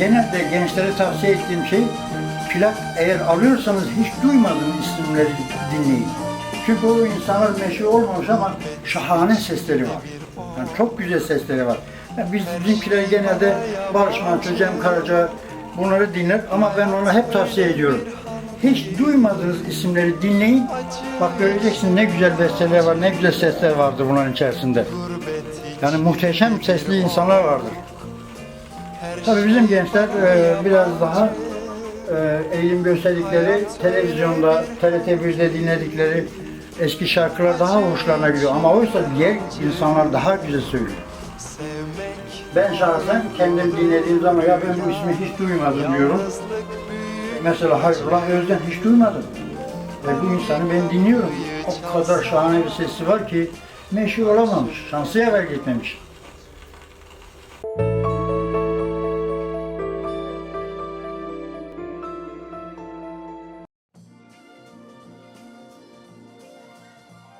genelde gençlere tavsiye ettiğim şey plak eğer alıyorsanız hiç duymadığım isimleri dinleyin. Çünkü o insanlar meşhur olmamış ama şahane sesleri var. Yani çok güzel sesleri var. Yani biz bizimkiler genelde Barış Manço, Cem Karaca bunları dinler ama ben ona hep tavsiye ediyorum. Hiç duymadığınız isimleri dinleyin. Bak göreceksiniz ne güzel besteler var, ne güzel sesler vardır bunların içerisinde. Yani muhteşem sesli insanlar vardır. Tabii bizim gençler e, biraz daha e, eğilim gösterdikleri televizyonda, TRT1'de dinledikleri eski şarkılar daha hoşlarına gidiyor. Ama oysa diğer insanlar daha güzel söylüyor. Ben şahsen kendim dinlediğim zaman ya ben bu ismi hiç duymadım diyorum. Mesela Hayrullah Özden hiç duymadım. Ve bu insanı ben dinliyorum. O kadar şahane bir sesi var ki meşhur olamamış, şansı yaver gitmemiş.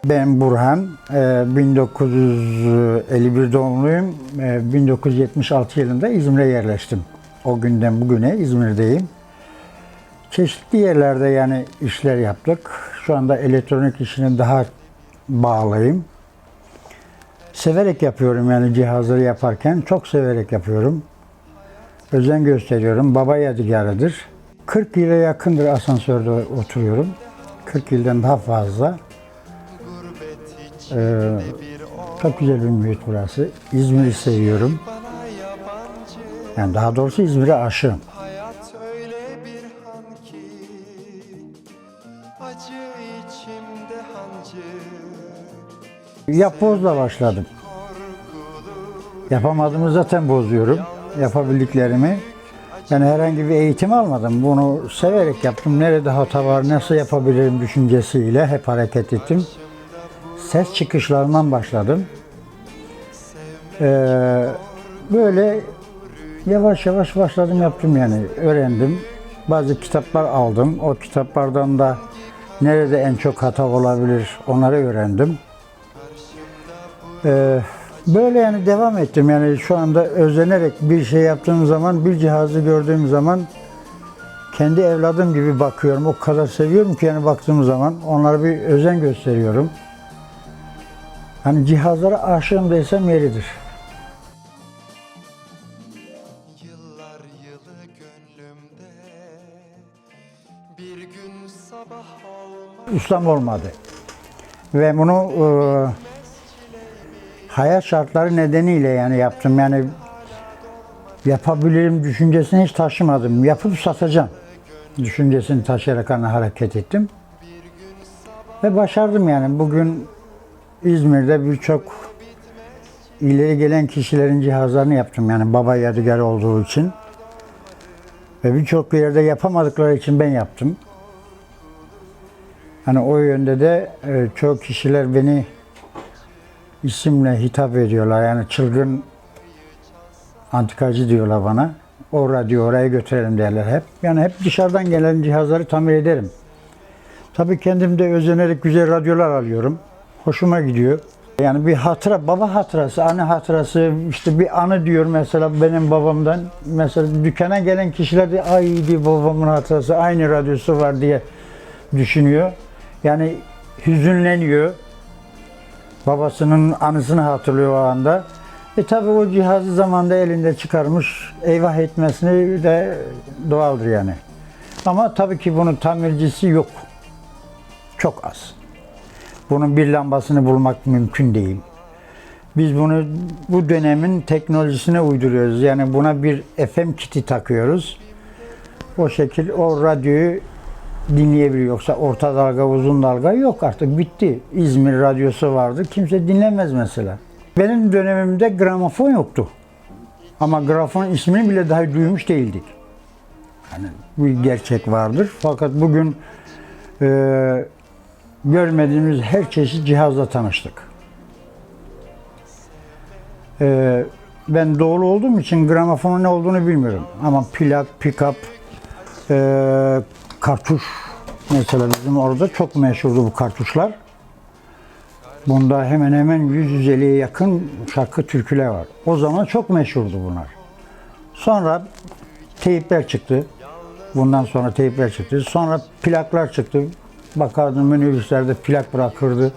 Ben Burhan, e, 1951 doğumluyum. E, 1976 yılında İzmir'e yerleştim. O günden bugüne İzmir'deyim. Çeşitli yerlerde yani işler yaptık. Şu anda elektronik işine daha bağlıyım. Severek yapıyorum yani cihazları yaparken. Çok severek yapıyorum. Özen gösteriyorum. Baba yadigarıdır. 40 yıla yakındır asansörde oturuyorum. 40 yıldan daha fazla. Ee, çok güzel bir muhit burası. İzmir'i seviyorum. Yani daha doğrusu İzmir'e aşığım. Yapbozla başladım. Yapamadığımı zaten bozuyorum. Yapabildiklerimi. Yani herhangi bir eğitim almadım. Bunu severek yaptım. Nerede hata var, nasıl yapabilirim düşüncesiyle hep hareket ettim. Ses çıkışlarından başladım. Ee, böyle yavaş yavaş başladım yaptım yani. Öğrendim. Bazı kitaplar aldım. O kitaplardan da nerede en çok hata olabilir onları öğrendim. Ee, böyle yani devam ettim. Yani şu anda özenerek bir şey yaptığım zaman, bir cihazı gördüğüm zaman kendi evladım gibi bakıyorum. O kadar seviyorum ki yani baktığım zaman onlara bir özen gösteriyorum. Hani cihazlara aşığım desem yeridir. Yıllar yılı gönlümde Bir gün sabah olmaz ustam olmadı. Ve bunu e, hayat şartları nedeniyle yani yaptım. Yani yapabilirim düşüncesini hiç taşımadım. Yapıp satacağım düşüncesini taşıyarak hani hareket ettim. Ve başardım yani. Bugün İzmir'de birçok ileri gelen kişilerin cihazlarını yaptım. Yani baba yadigarı olduğu için. Ve birçok yerde yapamadıkları için ben yaptım. Hani o yönde de e, çok kişiler beni isimle hitap ediyorlar. Yani çılgın antikacı diyorlar bana. O radyo oraya götürelim derler hep. Yani hep dışarıdan gelen cihazları tamir ederim. Tabii kendim de özenerek güzel radyolar alıyorum. Hoşuma gidiyor. Yani bir hatıra, baba hatırası, anne hatırası, işte bir anı diyor mesela benim babamdan. Mesela dükkana gelen kişiler de ay diye babamın hatırası, aynı radyosu var diye düşünüyor. Yani hüzünleniyor. Babasının anısını hatırlıyor o anda. E tabi o cihazı zamanda elinde çıkarmış, eyvah etmesini de doğaldır yani. Ama tabii ki bunun tamircisi yok. Çok az. Bunun bir lambasını bulmak mümkün değil. Biz bunu bu dönemin teknolojisine uyduruyoruz. Yani buna bir FM kiti takıyoruz. O şekil o radyoyu dinleyebiliyor. Yoksa orta dalga, uzun dalga yok artık bitti. İzmir radyosu vardı. Kimse dinlemez mesela. Benim dönemimde gramofon yoktu. Ama gramofon ismini bile daha duymuş değildik. Yani bir gerçek vardır. Fakat bugün e, görmediğimiz her çeşit cihazla tanıştık. E, ben doğulu olduğum için gramofonun ne olduğunu bilmiyorum. Ama plak, pick-up, e, kartuş mesela bizim orada çok meşhurdu bu kartuşlar. Bunda hemen hemen 150'ye yakın şarkı türküler var. O zaman çok meşhurdu bunlar. Sonra teyipler çıktı. Bundan sonra teyipler çıktı. Sonra plaklar çıktı. Bakardım minibüslerde plak bırakırdı.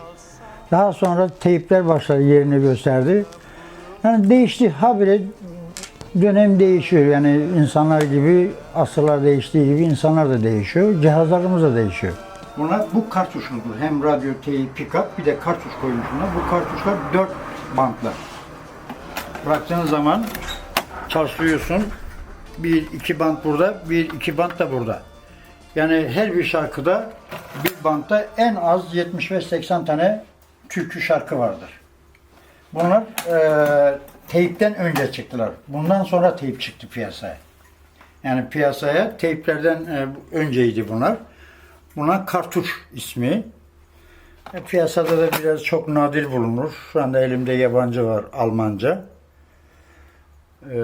Daha sonra teyipler başladı yerini gösterdi. Yani değişti. Habire dönem değişiyor. Yani insanlar gibi, asırlar değiştiği gibi insanlar da değişiyor. Cihazlarımız da değişiyor. Bunlar bu kartuşludur. Hem radyo, teyip, pick-up bir de kartuş koymuşlar. Bu kartuşlar dört bantlı. Bıraktığın zaman çalıştırıyorsun. Bir iki bant burada, bir iki bant da burada. Yani her bir şarkıda bir bantta en az 75-80 tane türkü şarkı vardır. Bunlar e, teypten önce çıktılar. Bundan sonra teyp çıktı piyasaya. Yani piyasaya teyplerden e, önceydi bunlar. Buna kartuş ismi. E, piyasada da biraz çok nadir bulunur. Şu anda elimde yabancı var, Almanca. E,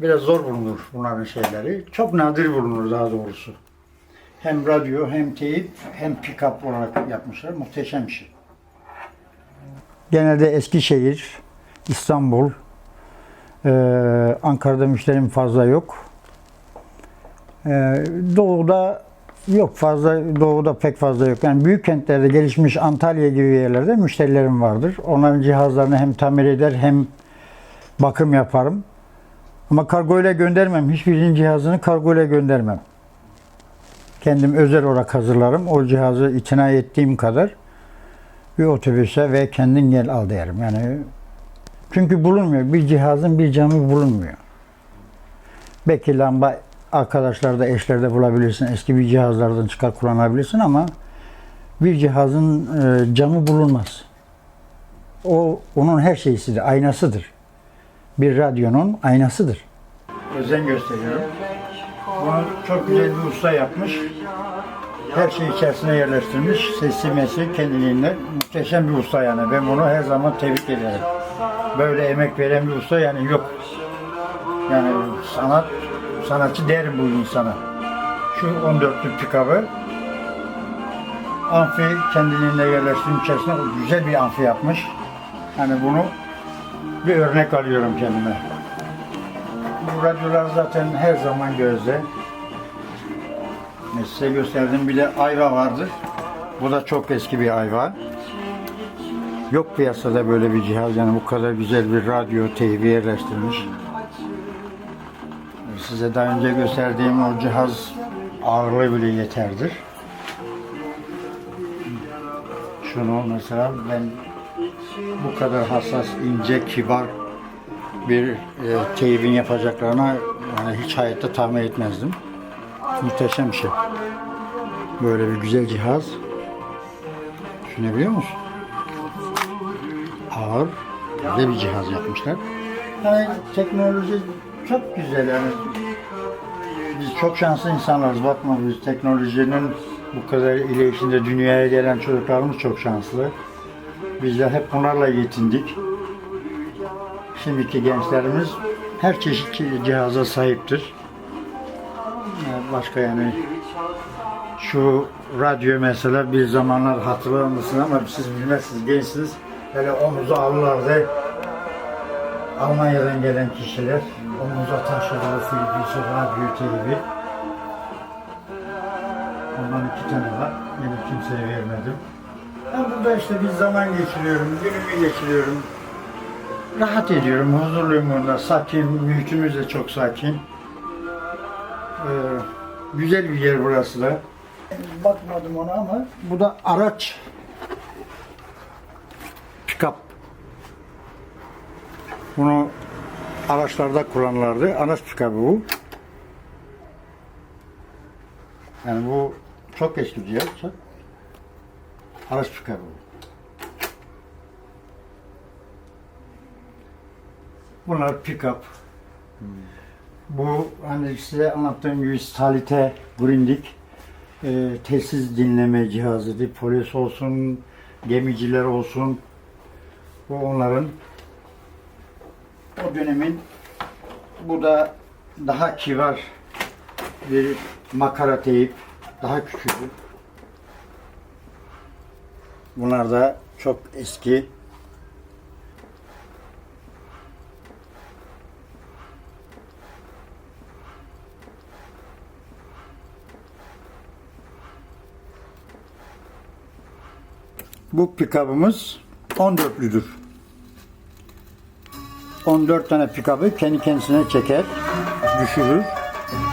biraz zor bulunur bunların şeyleri. Çok nadir bulunur daha doğrusu. Hem radyo, hem teyip, hem pick-up olarak yapmışlar. Muhteşem bir şey. Genelde Eskişehir, İstanbul, e, Ankara'da müşterim fazla yok. E, doğu'da yok fazla, doğuda pek fazla yok. Yani büyük kentlerde gelişmiş Antalya gibi yerlerde müşterilerim vardır. Onların cihazlarını hem tamir eder hem bakım yaparım. Ama kargoyla göndermem. Hiçbirinin cihazını kargoyla göndermem. Kendim özel olarak hazırlarım. O cihazı itina ettiğim kadar bir otobüse ve kendin gel al derim. Yani çünkü bulunmuyor. Bir cihazın bir camı bulunmuyor. Belki lamba arkadaşlarda, eşlerde bulabilirsin. Eski bir cihazlardan çıkar kullanabilirsin ama bir cihazın e, camı bulunmaz. O onun her şeysidir, aynasıdır. Bir radyonun aynasıdır. Özen gösteriyorum. Bunu çok güzel bir usta yapmış. Her şeyi içerisine yerleştirmiş. Sesi mesi kendiliğinden muhteşem bir usta yani. Ben bunu her zaman tebrik ederim. Böyle emek veren bir usta yani yok. Yani sanat, sanatçı derim bu insana. Şu 14'lük pikabı amfi kendiliğinde yerleştirmiş içerisine güzel bir amfi yapmış. Yani bunu bir örnek alıyorum kendime. Radyolar zaten her zaman gözde. Size gösterdiğim bir de ayva vardır. Bu da çok eski bir ayva. Yok piyasada böyle bir cihaz yani bu kadar güzel bir radyo teybi yerleştirmiş. Size daha önce gösterdiğim o cihaz ağırlığı bile yeterdir. Şunu mesela ben bu kadar hassas, ince, kibar bir e, teybin yapacaklarına yani hiç hayatta tahmin etmezdim. Muhteşem bir şey. Böyle bir güzel cihaz. Düşünebiliyor musun? Ağır, güzel bir cihaz yapmışlar. Yani teknoloji çok güzel yani. Biz çok şanslı insanlarız. Bakma biz teknolojinin bu kadar ilerişinde dünyaya gelen çocuklarımız çok şanslı. Bizler hep bunlarla yetindik. Şimdiki gençlerimiz her çeşit cihaza sahiptir. Yani Başka yani şu radyo mesela bir zamanlar hatırlar mısın ama siz bilmezsiniz gençsiniz. Böyle omuzu alırlardı. Almanya'dan gelen kişiler omuza taşıdığı Filipinsi radyo TV. Ondan iki tane var. Yine kimseye vermedim. Ben burada işte bir zaman geçiriyorum, günümü geçiriyorum. Rahat ediyorum, huzurluyum burada. Sakin, mühitimiz de çok sakin. Ee, güzel bir yer burası da. Bakmadım ona ama bu da araç. Pikap. Bunu araçlarda kullanırlardı. Araç pikabı bu. Yani bu çok eski bir. Çok. Araç pikabı bu. Bunlar pick-up. Bu hani size anlattığım gibi Salite Grundig e, telsiz dinleme cihazıydı. Polis olsun, gemiciler olsun. Bu onların o dönemin bu da daha kibar bir makara teyip daha küçüldü. Bunlar da çok eski Bu pikabımız 14'lüdür. 14 tane pikabı kendi kendisine çeker, düşürür.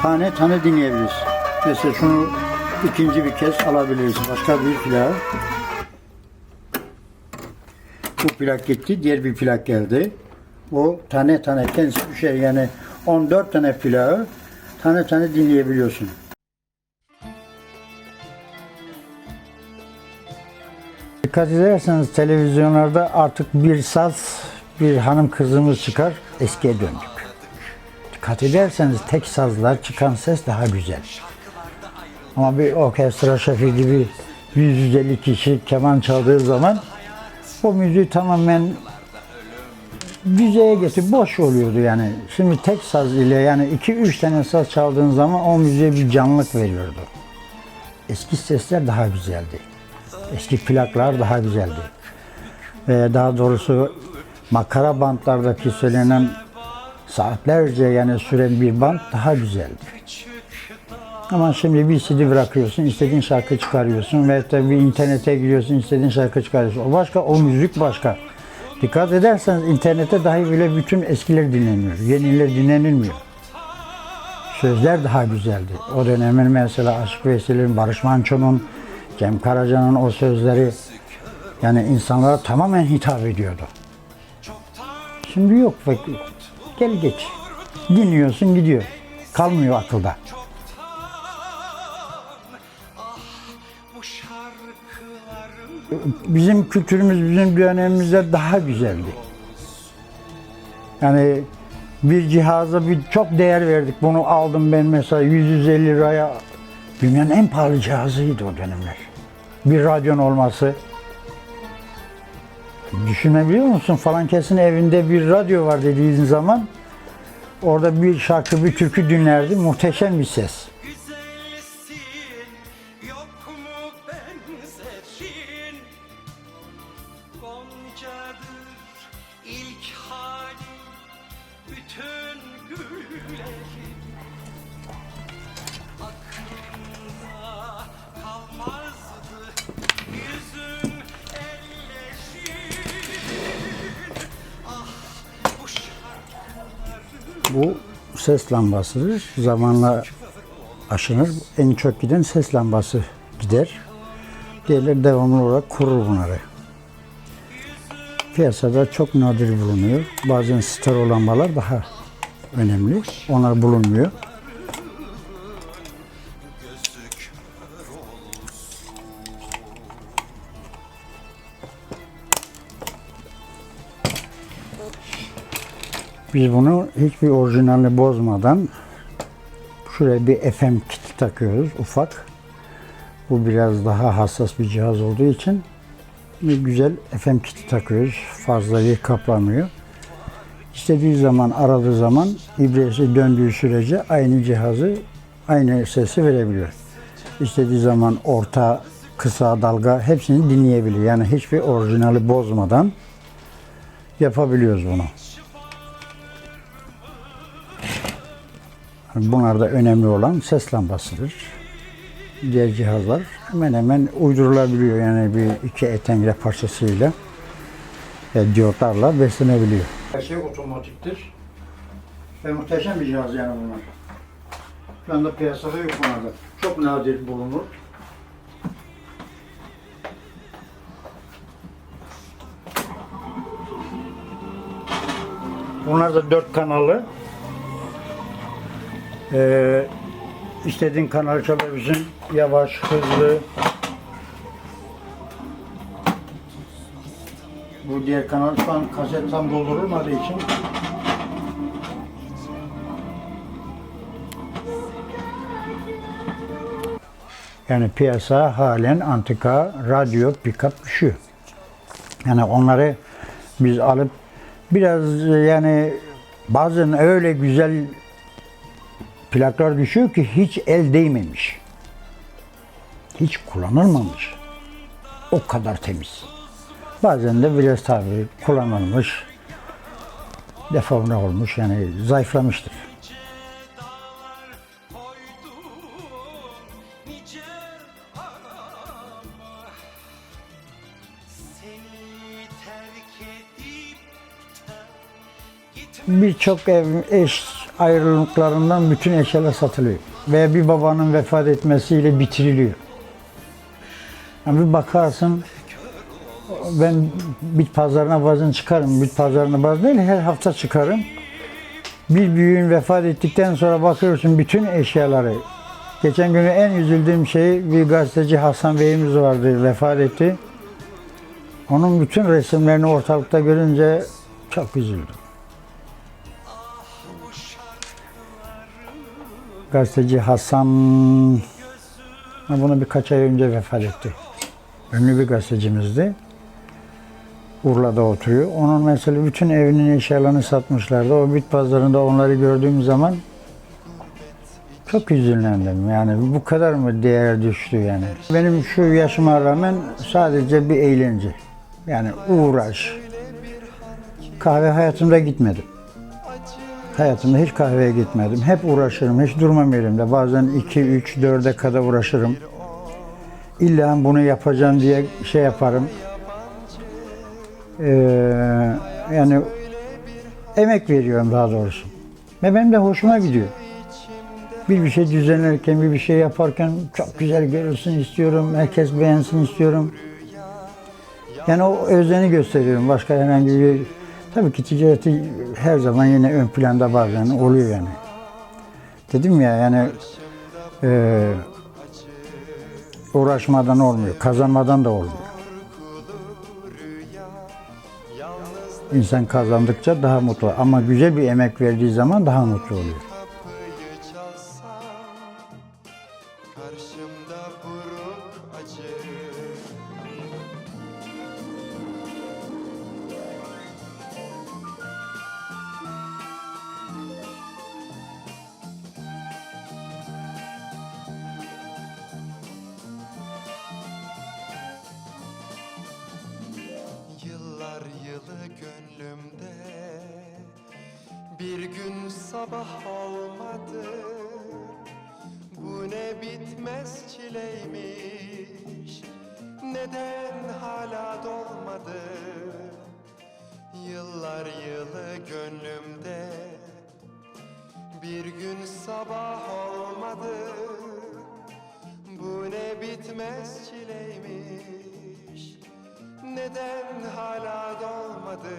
Tane tane dinleyebiliriz. Mesela şunu ikinci bir kez alabiliriz. Başka bir plak. Bu plak gitti, diğer bir plak geldi. O tane tane kendisi düşer. Yani 14 tane plağı tane tane dinleyebiliyorsun. Dikkat ederseniz televizyonlarda artık bir saz, bir hanım kızımız çıkar, eskiye döndük. Dikkat ederseniz tek sazlar çıkan ses daha güzel. Ama bir orkestra şefi gibi 150 kişi keman çaldığı zaman o müziği tamamen düzeye getir, boş oluyordu yani. Şimdi tek saz ile yani 2-3 tane saz çaldığın zaman o müziğe bir canlılık veriyordu. Eski sesler daha güzeldi. Eski plaklar daha güzeldi. Ve daha doğrusu makara bantlardaki söylenen saatlerce yani süren bir band daha güzeldi. Ama şimdi bir CD bırakıyorsun, istediğin şarkı çıkarıyorsun ve tabii internete giriyorsun, istediğin şarkı çıkarıyorsun. O başka, o müzik başka. Dikkat ederseniz internette dahi bile bütün eskiler dinleniyor. Yeniler dinlenilmiyor. Sözler daha güzeldi. O dönemin mesela Aşık Veysel'in, Barış Manço'nun, Cem Karaca'nın o sözleri yani insanlara tamamen hitap ediyordu. Şimdi yok. Bak, gel geç. Dinliyorsun gidiyor. Kalmıyor akılda. Bizim kültürümüz bizim dönemimizde daha güzeldi. Yani bir cihaza bir çok değer verdik. Bunu aldım ben mesela 150 liraya. Dünyanın en pahalı cihazıydı o dönemler. Bir radyon olması. Düşünebiliyor musun? Falan kesin evinde bir radyo var dediğin zaman orada bir şarkı, bir türkü dinlerdi. Muhteşem bir ses. Aklımda kalmazdı Bu ses lambasıdır. Zamanla aşınır. En çok giden ses lambası gider. Diğerleri devamlı olarak kurur bunları. Piyasada çok nadir bulunuyor. Bazen stereo lambalar daha önemli. Onlar bulunmuyor. Biz bunu hiçbir orijinalini bozmadan şuraya bir FM kiti takıyoruz ufak. Bu biraz daha hassas bir cihaz olduğu için bir güzel FM kiti takıyoruz. Fazla bir kaplamıyor. İstediği zaman aradığı zaman ibresi döndüğü sürece aynı cihazı aynı sesi verebiliyor. İstediği zaman orta, kısa dalga hepsini dinleyebiliyor. Yani hiçbir orijinali bozmadan yapabiliyoruz bunu. Bunlarda önemli olan ses lambasıdır. Diğer cihazlar hemen hemen uydurulabiliyor yani bir iki etengre parçasıyla ve diyotlarla beslenebiliyor. Her şey otomatiktir. Ve muhteşem bir cihaz yani bunlar. Şu anda piyasada yok bunlarda. Çok nadir bulunur. Bunlar da dört kanallı. Ee, istediğin kanal çalabilirsin. Yavaş, hızlı. Bu diğer kanal şu an kaset tam doldurulmadığı için yani piyasa halen antika radyo pick-up düşüyor. Yani onları biz alıp biraz yani bazen öyle güzel plaklar düşüyor ki hiç el değmemiş. Hiç kullanılmamış. O kadar temiz. Bazen de biraz tabi kullanılmış, deforme olmuş yani zayıflamıştır. Birçok ev eş ayrılıklarından bütün eşyalar satılıyor. Veya bir babanın vefat etmesiyle bitiriliyor. Yani bir bakarsın ben bit pazarına bazen çıkarım. Bit pazarına bazen değil her hafta çıkarım. Bir büyüğün vefat ettikten sonra bakıyorsun bütün eşyaları. Geçen gün en üzüldüğüm şey bir gazeteci Hasan Bey'imiz vardı vefat etti. Onun bütün resimlerini ortalıkta görünce çok üzüldüm. Gazeteci Hasan Ha, bunu birkaç ay önce vefat etti. Ünlü bir gazetecimizdi. Urla'da oturuyor. Onun mesela bütün evinin eşyalarını satmışlardı. O bit pazarında onları gördüğüm zaman çok üzüldüm. Yani bu kadar mı değer düştü yani? Benim şu yaşıma rağmen sadece bir eğlence. Yani uğraş. Kahve hayatımda gitmedim. Hayatımda hiç kahveye gitmedim. Hep uğraşırım. Hiç durmam yerimde. Bazen 2, 3, 4'e kadar uğraşırım. İlla bunu yapacağım diye şey yaparım. Ee, yani emek veriyorum daha doğrusu. Ve benim de hoşuma gidiyor. Bir bir şey düzenlerken, bir bir şey yaparken çok güzel görülsün istiyorum. Herkes beğensin istiyorum. Yani o özeni gösteriyorum. Başka herhangi bir... Tabii ki ticareti her zaman yine ön planda bazen oluyor yani. Dedim ya yani e, uğraşmadan olmuyor, kazanmadan da olmuyor. İnsan kazandıkça daha mutlu ama güzel bir emek verdiği zaman daha mutlu oluyor. Gönlümde. Bir gün sabah olmadı. Bu ne bitmez çileymiş. Neden hala dolmadı? Yıllar yılı gönlümde. Bir gün sabah olmadı. Bu ne bitmez çileymiş Neden hala dolmadı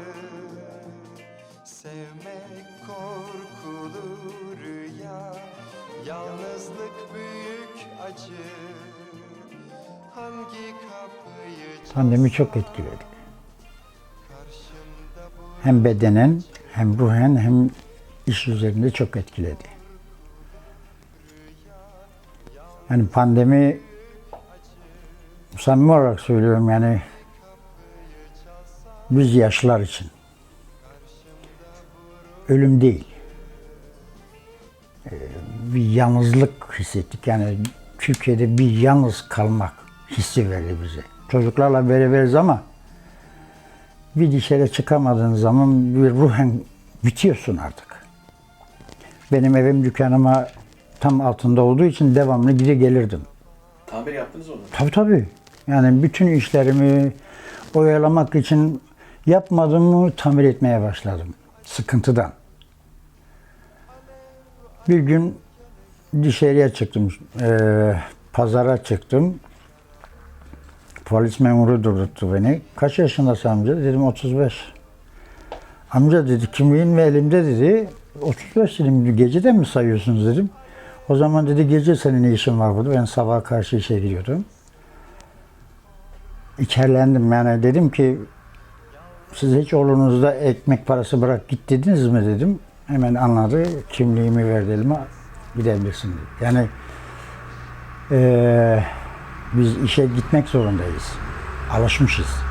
Sevmek korkulu rüya Yalnızlık büyük acı Hangi kapıyı Pandemi çok etkiledi. Hem bedenen, hem ruhen, hem iş üzerinde çok etkiledi. Yani pandemi samimi olarak söylüyorum yani biz yaşlılar için ölüm değil. Ee, Bir yalnızlık hissettik. Yani Türkiye'de bir yalnız kalmak hissi verdi bize. Çocuklarla beraberiz ama bir dışarı çıkamadığın zaman bir ruhen bitiyorsun artık. Benim evim dükkanıma tam altında olduğu için devamlı gidi gelirdim. Tamir yaptınız onu? Tabii tabii. Yani bütün işlerimi oyalamak için yapmadığımı tamir etmeye başladım. Sıkıntıdan. Bir gün dışarıya çıktım. eee, pazara çıktım. Polis memuru durdurttu beni. Kaç yaşındasın amca? Dedim 35. Amca dedi kimliğin mi elimde dedi. 35 dedim gece de mi sayıyorsunuz dedim. O zaman dedi gece senin ne işin var burada? Ben sabaha karşı işe gidiyordum. İçerlendim yani dedim ki siz hiç oğlunuzda ekmek parası bırak git dediniz mi dedim. Hemen anladı. Kimliğimi verdi elime gidebilirsin dedi. Yani eee, biz işe gitmek zorundayız. Alışmışız.